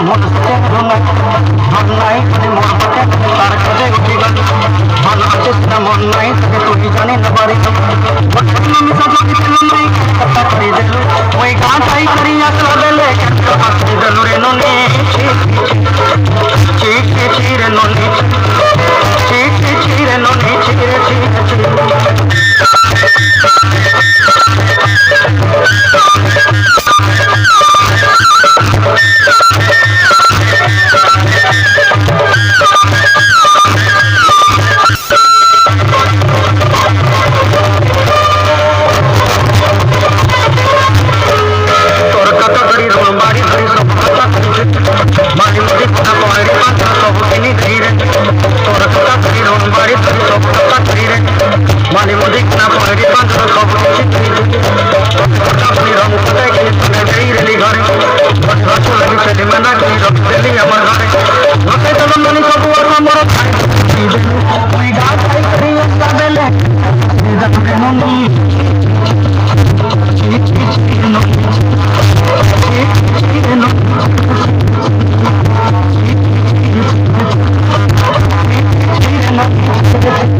মরছে ধনাই ধনাই তুমি মরছে তার কাছে উঠিবান ভালোবাসে না মন নাই তাকে তুমি জানি না পারি আমি সব কিছু নাই কথা করি দিল ওই গাঁটাই করিয়া চলেলে কাছে দিল রে ননে ঠিক ছিড়ে ননে ঠিক ছিড়ে ননে ছিড়ে ছিড়ে ছিড়ে கைரத்தை Thank.